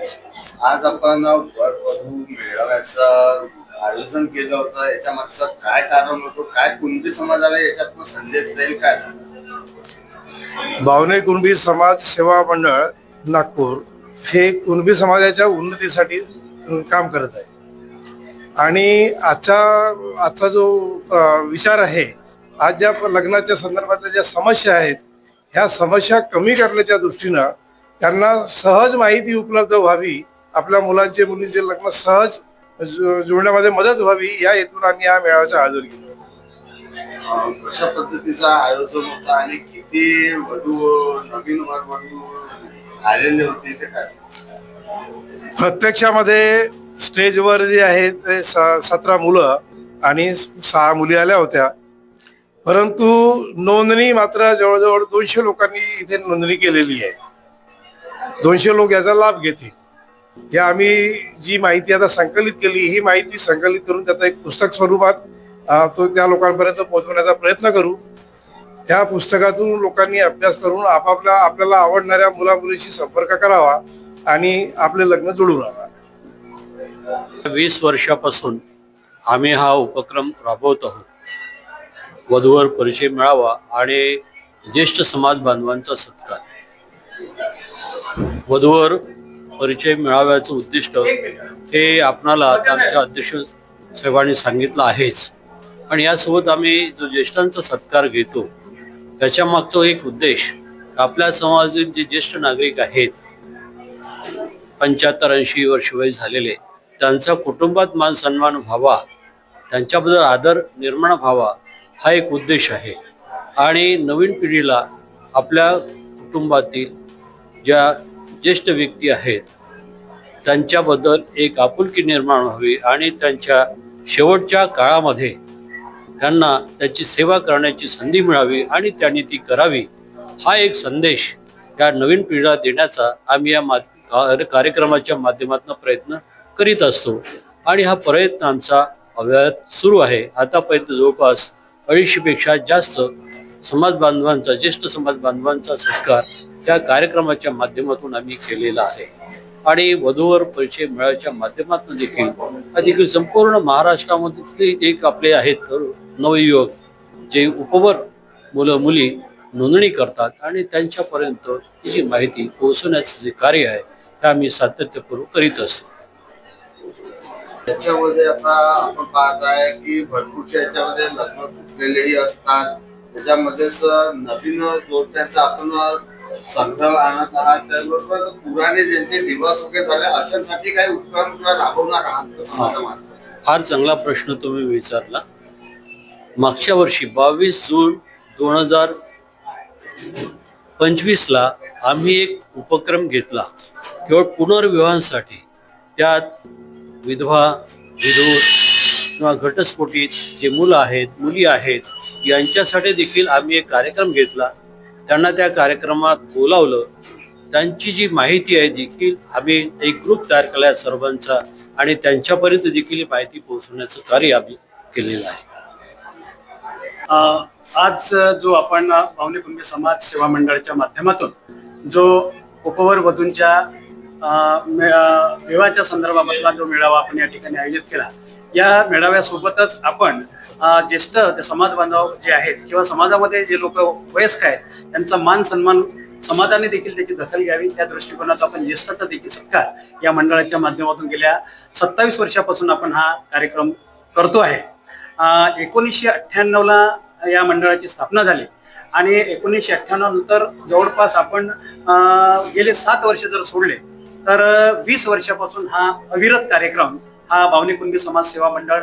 आज आपण वरवधू मेळाव्याचं आयोजन केलं होतं. याच्या मागचं काय कारण होतं? काय कुणबी समाजाला याच्यातनं संदेश जाईल काय? भावने कुणबी समाज सेवा मंडळ नागपूर हे कुणबी समाजाच्या उन्नतीसाठी काम करत आहे. आणि आजचा आजचा जो विचार आहे आज ज्या लग्नाच्या संदर्भातल्या ज्या समस्या आहेत ह्या समस्या कमी करण्याच्या दृष्टीनं त्यांना सहज माहिती उपलब्ध व्हावी आपल्या मुलांचे मुलींचे लग्न सहज जुळण्यामध्ये मदत व्हावी या हेतून आम्ही या मेळाव्याचं आयोजन केलं. कशा पद्धतीचं आयोजन होतं आणि किती वधू नवीन आलेले होते ते काय? प्रत्यक्षामध्ये स्टेजवर जे आहेत ते सतरा मुलं आणि सहा मुली आल्या होत्या. परंतु नोंदणी मात्र जवळजवळ दोनशे लोकांनी इथे नोंदणी केलेली आहे. दोनशे लोक याचा लाभ घेतील. या आम्ही जी माहिती आता संकलित केली ही माहिती संकलित करून त्याचा एक पुस्तक स्वरूपात तो त्या लोकांपर्यंत पोहोचवण्याचा प्रयत्न करू. त्या पुस्तकातून लोकांनी अभ्यास करून आपापल्या आपल्याला आवडणाऱ्या मुलामुलीशी संपर्क करावा आणि आपले लग्न जुळून राहावा. वीस वर्षापासून आम्ही हा उपक्रम राबवत आहोत. वधूवर परिचय मिळावा आणि ज्येष्ठ समाज बांधवांचा सत्कार. वधूवर परिचय मिळाव्याचं उद्दिष्ट हे आपणाला आमच्या अध्यक्ष साहेबांनी सांगितलं आहेच. आणि यासोबत आम्ही जो ज्येष्ठांचा सत्कार घेतो याच्या मागचा एक उद्देश आपल्या समाजातील जे ज्येष्ठ नागरिक आहेत पंच्याहत्तर ऐंशी वर्ष वय झालेले त्यांचा कुटुंबात मान सन्मान व्हावा त्यांच्याबद्दल आदर निर्माण व्हावा हा एक उद्देश आहे. आणि नवीन पिढीला आपल्या कुटुंबातील ज्या ज्येष्ठ व्यक्ती आहेत त्यांच्याबद्दल एक आपुलकी निर्माण व्हावी आणि त्यांच्या शेवटच्या काळामध्ये त्यांना त्याची सेवा करण्याची संधी मिळावी आणि त्यांनी ती करावी हा एक संदेश या नवीन पिढीला देण्याचा आम्ही या मा कार्यक्रमाच्या माध्यमातून प्रयत्न करीत असतो. आणि हा प्रयत्न आमचा अव्याहत सुरू आहे. आतापर्यंत जवळपास अडीचशेपेक्षा जास्त समाज बांधवांचा ज्येष्ठ समाज बांधवांचा सत्कार त्या कार्यक्रमाच्या माध्यमातून आम्ही केलेला आहे. आणि वधूवर परिचय मिळायच्या माध्यमातून देखील देखील संपूर्ण महाराष्ट्रामधले एक आपले आहेत. तर नवयुवक जे उपवर मुलं मुली नोंदणी करतात आणि त्यांच्यापर्यंत तिची माहिती पोहोचवण्याचं जे कार्य आहे ते आम्ही सातत्यपूर्वक करीत असतो. त्याच्यामध्ये आता आपण पाहत आहे की भरपूरशा याच्यामध्ये लग्न तुटलेलेही असतात. त्याच्यामध्येच नवीन जोडप्यांचा आपण संग्रह आणत आहात त्याचबरोबर पुराने ज्यांचे दिवस वगैरे झाले अशांसाठी काही उपक्रम किंवा राबवणार आहात का समाजामार्फत? फार चांगला प्रश्न तुम्ही विचारला. मागच्या वर्षी बावीस जून दोन हजार पंचवीसला आम्ही एक उपक्रम घेतला. केवळ पुनर्विवाहांसाठी. त्यात विधवा विधूर किंवा घटस्फोटीत जे मुलं आहेत मुली आहेत यांच्यासाठी देखील आम्ही एक कार्यक्रम घेतला. त्यांना त्या कार्यक्रमात बोलावलं. त्यांची जी माहिती आहे देखील आम्ही एक ग्रुप तयार केला आहे सर्वांचा आणि त्यांच्यापर्यंत देखील माहिती पोहोचवण्याचं कार्य आम्ही केलेलं आहे. आज जो आपण पावणे कुंभी समाज सेवा मंडळाच्या माध्यमातून जो उपवर वधूंच्या विवाहाच्या संदर्भामधला जो मेळावा आपण या ठिकाणी आयोजित केला या मेळाव्यासोबतच आपण ज्येष्ठ ते समाज बांधव जे आहेत किंवा समाजामध्ये जे लोक वयस्क आहेत त्यांचा मान सन्मान समाजाने देखील त्याची दखल घ्यावी. त्या दृष्टिकोनात आपण ज्येष्ठता देखील सत्कार या मंडळाच्या माध्यमातून गेल्या सत्तावीस वर्षापासून आपण हा कार्यक्रम करतो आहे. एकोणीसशे अठ्ठ्याण्णवला या मंडळाची स्थापना झाली आणि एकोणीसशे अठ्ठ्याण्णव नंतर जवळपास आपण गेले सात वर्ष जर सोडले तर वीस वर्षापासून हा अविरत कार्यक्रम हा भावनी कुणबी समाज सेवा मंडळ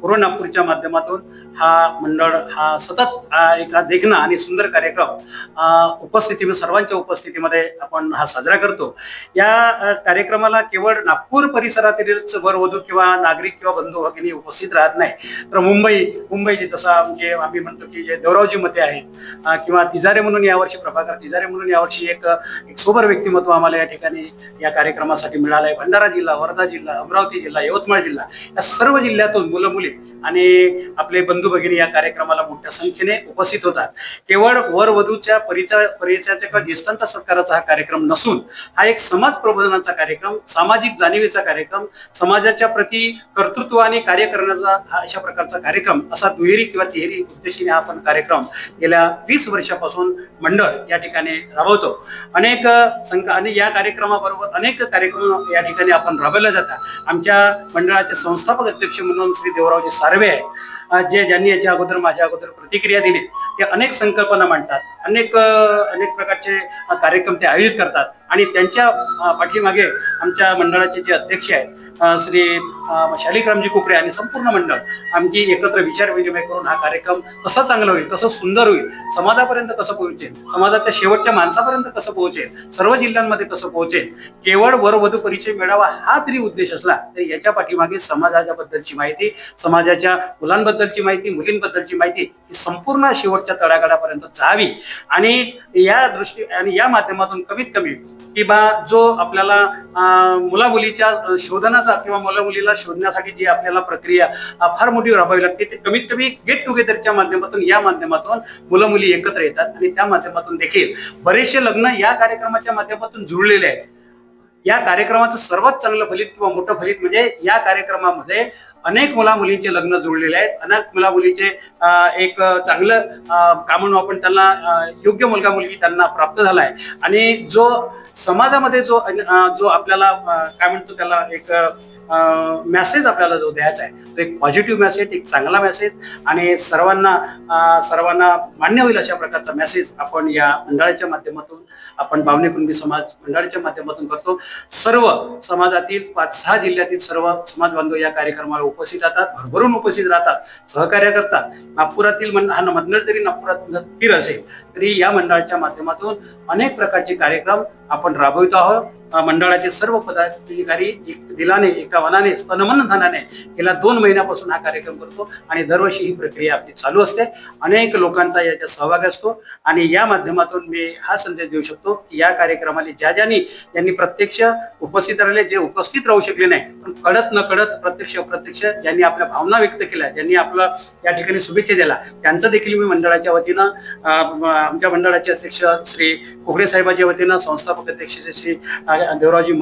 पूर्व नागपूरच्या माध्यमातून हा मंडळ हा सतत एका देखणा आणि सुंदर कार्यक्रम अं, उपस्थिती सर्वांच्या उपस्थितीमध्ये आपण हा साजरा करतो. या कार्यक्रमाला केवळ नागपूर परिसरातीलच वरवधू किंवा नागरिक किंवा बंधू भगिनी उपस्थित राहत नाही. तर मुंबई मुंबईची जसा म्हणजे आम्ही म्हणतो की जे देवरावजी मते आहेत किंवा तिजारे म्हणून यावर्षी प्रभाकर तिजारे म्हणून यावर्षी एक एक सोबर व्यक्तिमत्व आम्हाला या ठिकाणी या कार्यक्रमासाठी मिळालं आहे भंडारा जिल्हा वर्धा जिल्हा अमरावती अमरावती जिल्हा यवतमाळ जिल्हा या सर्व जिल्ह्यातून मुलं मुली आणि आपले बंधू भगिनी या कार्यक्रमाला मोठ्या संख्येने उपस्थित होतात. केवळ वरवधूच्या परिचय परिचयाच्या किंवा ज्येष्ठांचा सत्काराचा हा कार्यक्रम नसून हा एक समाज प्रबोधनाचा कार्यक्रम सामाजिक जाणीवेचा कार्यक्रम समाजाच्या प्रती कर्तृत्व आणि कार्य करण्याचा हा अशा प्रकारचा कार्यक्रम असा दुहेरी किंवा तिहेरी उद्देशीने हा आपण कार्यक्रम गेल्या वीस वर्षापासून मंडळ या ठिकाणी राबवतो. अनेक संघ आणि या कार्यक्रमाबरोबर अनेक कार्यक्रम या ठिकाणी आपण राबवले जातात. आमच्या मंडळाचे संस्थापक अध्यक्ष म्हणून श्री देवरावजी सार्वे आहेत. जे ज्यांनी याच्या अगोदर माझ्या अगोदर प्रतिक्रिया दिली. ते अनेक संकल्पना मांडतात. अनेक अनेक प्रकारचे कार्यक्रम ते आयोजित करतात. आणि त्यांच्या पाठीमागे आमच्या मंडळाचे जे अध्यक्ष आहेत श्री शालिकरामजी शालिग्रामजी कुकडे आणि संपूर्ण मंडळ आमची एकत्र विचार विनिमय करून हा कार्यक्रम कसा चांगला होईल कसं सुंदर होईल समाजापर्यंत कसं पोहोचेल समाजाच्या शेवटच्या माणसापर्यंत कसं पोहोचेल सर्व जिल्ह्यांमध्ये कसं पोहोचेल केवळ वरवधू परिचय मिळावा हा जरी उद्देश असला तरी याच्या पाठीमागे समाजाच्या बद्दलची माहिती समाजाच्या मुलांबद्दलची माहिती मुलींबद्दलची माहिती ही संपूर्ण शेवटच्या तळागाळापर्यंत जावी. आणि या दृष्टी आणि या माध्यमातून कमीत कमी की बा जो आपल्याला मुलामुलीच्या शोधनाचा किंवा मुलामुलीला शोधण्यासाठी जी आपल्याला प्रक्रिया फार मोठी राबवावी लागते ते कमीत कमी गेट टुगेदरच्या माध्यमातून या माध्यमातून मुलं मुली एकत्र येतात आणि त्या माध्यमातून देखील बरेचसे लग्न या कार्यक्रमाच्या माध्यमातून जुळलेले आहेत. या कार्यक्रमाचं सर्वात चांगलं फलित किंवा मोठं फलित म्हणजे या कार्यक्रमामध्ये अनेक मुला मुलींचे लग्न जुळलेले आहेत. अनेक मुला मुलीचे एक चांगलं काम का आपण त्यांना योग्य मुलगा मुलगी त्यांना प्राप्त झाला आहे आणि जो समाजामध्ये जो जो आपल्याला काय म्हणतो त्याला एक मेसेज आपल्याला जो द्यायचा आहे तो एक पॉझिटिव्ह मेसेज एक चांगला मेसेज आणि सर्वांना सर्वांना मान्य होईल अशा प्रकारचा मेसेज आपण या मंडळाच्या माध्यमातून आपण बावणे कुणबी समाज मंडळाच्या माध्यमातून करतो. सर्व समाजातील पाच सहा जिल्ह्यातील सर्व समाज बांधव या कार्यक्रमाला उपस्थित राहतात भरभरून उपस्थित राहतात सहकार्य करतात. नागपुरातील हा मंडळ जरी नागपुरात तीर असेल तरी या मंडळाच्या माध्यमातून अनेक प्रकारचे कार्यक्रम आपण राबवित आहोत. मंडळाचे सर्व पदाधिकारी एक दिलाने एका वनाने स्तनमन धनाने गेल्या दोन महिन्यापासून हा कार्यक्रम करतो आणि दरवर्षी ही प्रक्रिया आपली चालू असते. अनेक लोकांचा याच्यात सहभाग असतो आणि या माध्यमातून मी हा संदेश देऊ शकतो की या कार्यक्रमाला ज्या ज्यांनी त्यांनी प्रत्यक्ष उपस्थित राहिले जे उपस्थित राहू शकले नाही पण कळत न कळत प्रत्यक्ष अप्रत्यक्ष ज्यांनी आपल्या भावना व्यक्त केल्या ज्यांनी आपला या ठिकाणी शुभेच्छा दिल्या त्यांचं देखील मी मंडळाच्या वतीनं आमच्या मंडळाचे अध्यक्ष श्री कोकडे साहेबांच्या वतीनं संस्थापक अध्यक्ष श्री देवरावजी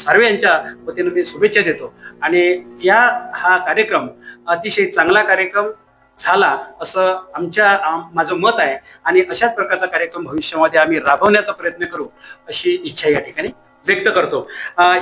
सार्वे यांच्या वतीनं मी शुभेच्छा देतो. आणि या हा कार्यक्रम अतिशय चांगला कार्यक्रम झाला असं आमच्या माझं मत आहे. आणि अशाच प्रकारचा कार्यक्रम भविष्यामध्ये आम्ही राबवण्याचा प्रयत्न करू अशी इच्छा या ठिकाणी व्यक्त करतो.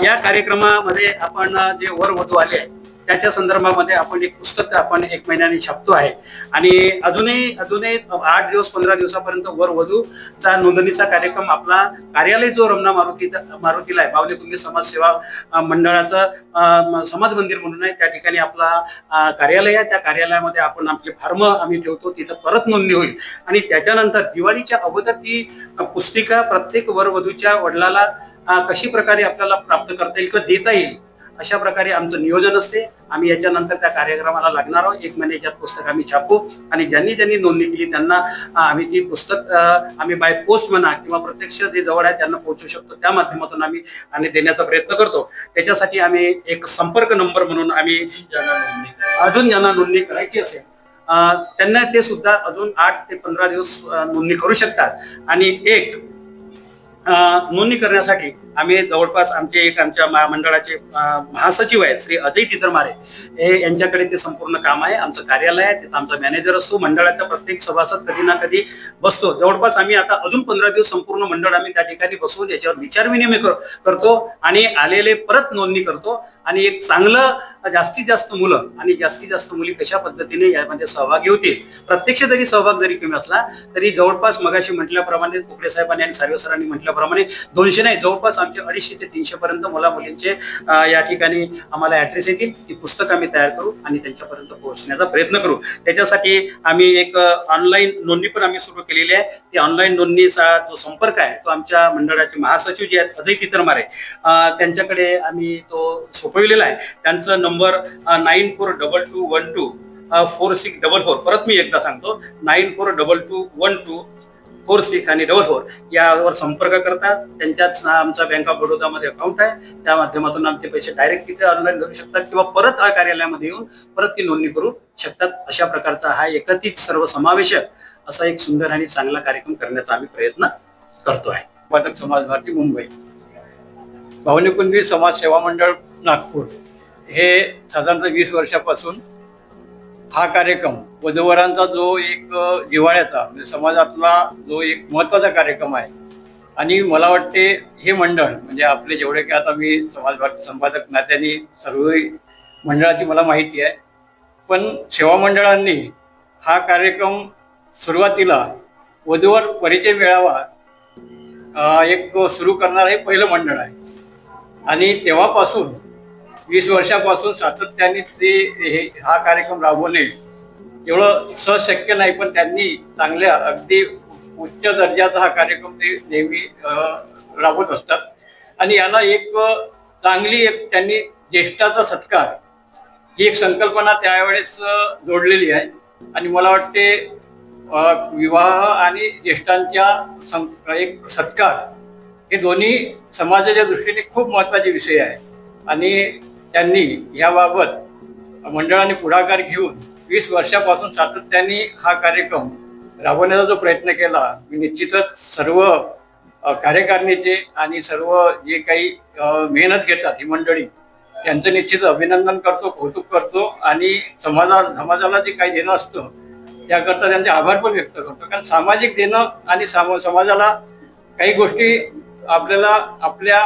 या कार्यक्रमामध्ये आपण जे वर वधू आले आहे त्याच्या संदर्भामध्ये आपण एक पुस्तक आपण एक महिन्याने छापतो आहे. आणि अजूनही अजूनही आठ दिवस पंधरा दिवसापर्यंत वर वधूचा नोंदणीचा कार्यक्रम आपला कार्यालय जो रमणा मारुती मारुतीला आहे बावली कुंभी समाज सेवा मंडळाचं समाज मंदिर म्हणून आहे त्या ठिकाणी आपला कार्यालय आहे. त्या कार्यालयामध्ये आपण आपले फार्म आम्ही ठेवतो तिथं परत नोंदणी होईल. आणि त्याच्यानंतर दिवाळीच्या अगोदर ती पुस्तिका प्रत्येक वर वधूच्या वडिलाला कशी प्रकारे आपल्याला प्राप्त करता येईल किंवा देता येईल अशा प्रकारे आमचं नियोजन असते. आम्ही याच्यानंतर त्या कार्यक्रमाला लागणार आहोत. एक महिन्याच्या पुस्तक आम्ही छापू आणि ज्यांनी ज्यांनी नोंदणी केली त्यांना आम्ही ती पुस्तक आम्ही बाय पोस्ट म्हणा किंवा प्रत्यक्ष जे जवळ आहे त्यांना पोहोचू शकतो. त्या माध्यमातून आम्ही आणि देण्याचा प्रयत्न करतो. त्याच्यासाठी आम्ही एक संपर्क नंबर म्हणून आम्ही अजून ज्यांना नोंदणी करायची असेल त्यांना ते सुद्धा अजून आठ ते पंधरा दिवस नोंदणी करू शकतात. आणि एक नोंदणी करण्यासाठी आम्ही जवळपास आमचे एक आमच्या महामंडळाचे महासचिव आहेत श्री अजय तितरमारे. हे यांच्याकडे ते संपूर्ण काम आहे आमचं कार्यालय आहे तिथं आमचा मॅनेजर असतो मंडळाचा प्रत्येक सभासद कधी ना कधी बसतो. जवळपास आम्ही आता अजून पंधरा दिवस संपूर्ण मंडळ आम्ही त्या ठिकाणी बसवून याच्यावर विचारविनिमय कर- करतो आणि आलेले परत नोंदणी करतो. आणि एक चांगलं जास्तीत जास्त मुलं आणि जास्तीत जास्त मुली कशा पद्धतीने यामध्ये सहभागी होतील? प्रत्यक्ष जरी सहभाग जरी कमी असला तरी जवळपास मगाशी म्हटल्याप्रमाणे कुकडे साहेबांनी आणि सार्वे सरांनी म्हटल्याप्रमाणे दोनशे नाही जवळपास आमचे अडीचशे ते तीनशे पर्यंत मुला मुलींचे या ठिकाणी आम्हाला ऍड्रेस येतील. ती पुस्तक आम्ही तयार करू आणि त्यांच्यापर्यंत पोहोचण्याचा प्रयत्न करू. त्याच्यासाठी आम्ही एक ऑनलाईन नोंदणी पण आम्ही सुरू केलेली आहे. ती ऑनलाईन नोंदणीचा जो संपर्क आहे तो आमच्या मंडळाचे महासचिव जे आहेत अजय तितरमारे त्यांच्याकडे आम्ही तो सोपविलेला आहे. त्यांचं number nine four double two one two four six double four. परत मी एकदा सांगतो nine four double two one two four six आणि डबल फोर यावर संपर्क करतात. त्यांच्याच आमचा बँक ऑफ बडोदामध्ये अकाउंट आहे. त्या माध्यमातून आमचे पैसे डायरेक्ट तिथे ऑनलाईन भरू शकतात किंवा परत कार्यालयामध्ये येऊन परत ती नोंदणी करू शकतात. अशा प्रकारचा हा एकत्रित सर्व समावेशक असा एक सुंदर आणि चांगला कार्यक्रम करण्याचा आम्ही प्रयत्न करतो आहे. उत्पादक समाज भारती मुंबई. भावनिकुंदी समाज सेवा मंडळ नागपूर. हे साधारणतः वीस वर्षापासून हा कार्यक्रम वधूवरांचा जो एक जिव्हाळ्याचा म्हणजे समाजातला जो एक महत्त्वाचा कार्यक्रम आहे. आणि मला वाटते हे मंडळ म्हणजे आपले जेवढे काही आता मी समाज संपादक नात्याने सर्व मंडळाची मला माहिती आहे पण सेवा मंडळांनी हा कार्यक्रम सुरुवातीला वधूवर परिचय मिळावा एक सुरू करणारं हे पहिलं मंडळ आहे. आणि तेव्हापासून वीस वर्षापासून सातत्याने ते हे हा कार्यक्रम राबवणे एवढं सहज शक्य नाही पण त्यांनी चांगल्या अगदी उच्च दर्जाचा हा कार्यक्रम ते नेहमी राबवत असतात. आणि याला एक चांगली एक त्यांनी ज्येष्ठाचा सत्कार ही एक संकल्पना त्यावेळेस जोडलेली आहे. आणि मला वाटते विवाह आणि ज्येष्ठांच्या सं- एक सत्कार हे दोन्ही समाजाच्या दृष्टीने खूप महत्त्वाचे विषय आहे. आणि त्यांनी याबाबत मंडळाने पुढाकार घेऊन वीस वर्षापासून सातत्याने हा कार्यक्रम राबवण्याचा जो प्रयत्न केला मी निश्चितच सर्व कार्यकारिणीचे आणि सर्व जे काही मेहनत घेतात ही मंडळी त्यांचं निश्चित अभिनंदन करतो कौतुक करतो आणि समाजा समाजाला जे काही देणं असतं त्याकरता त्यांचे आभार पण व्यक्त करतो. कारण सामाजिक देणं आणि साम समाजाला काही गोष्टी आपल्याला आपल्या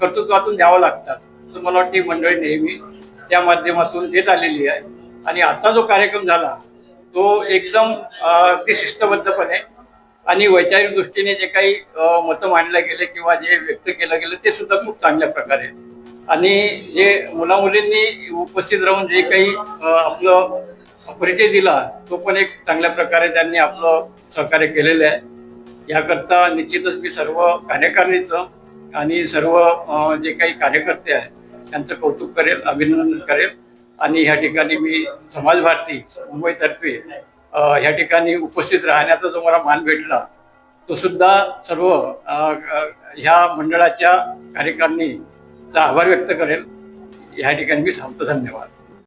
कर्तृत्वातून द्यावं लागतात. तर मला वाटते मंडळी नेहमी त्या माध्यमातून देत आलेली आहे. आणि आता जो कार्यक्रम झाला तो एकदम अगदी शिस्तबद्धपणे आणि वैचारिक दृष्टीने जे काही मतं मांडले गेले किंवा जे व्यक्त केलं गेलं ते सुद्धा खूप चांगल्या प्रकारे. आणि जे मुलामुलींनी उपस्थित राहून जे काही आपलं परिचय दिला तो पण एक चांगल्या प्रकारे त्यांनी आपलं सहकार्य केलेलं आहे. याकरता निश्चितच मी सर्व कार्यकारिणीचं आणि सर्व जे काही कार्यकर्ते आहेत त्यांचं कौतुक करेल अभिनंदन करेल. आणि ह्या ठिकाणी मी समाज भारती मुंबईतर्फे ह्या ठिकाणी उपस्थित राहण्याचा जो मला मान भेटला तो सुद्धा सर्व ह्या मंडळाच्या कार्यकारिणीचा आभार व्यक्त करेल. ह्या ठिकाणी मी थांबतो धन्यवाद.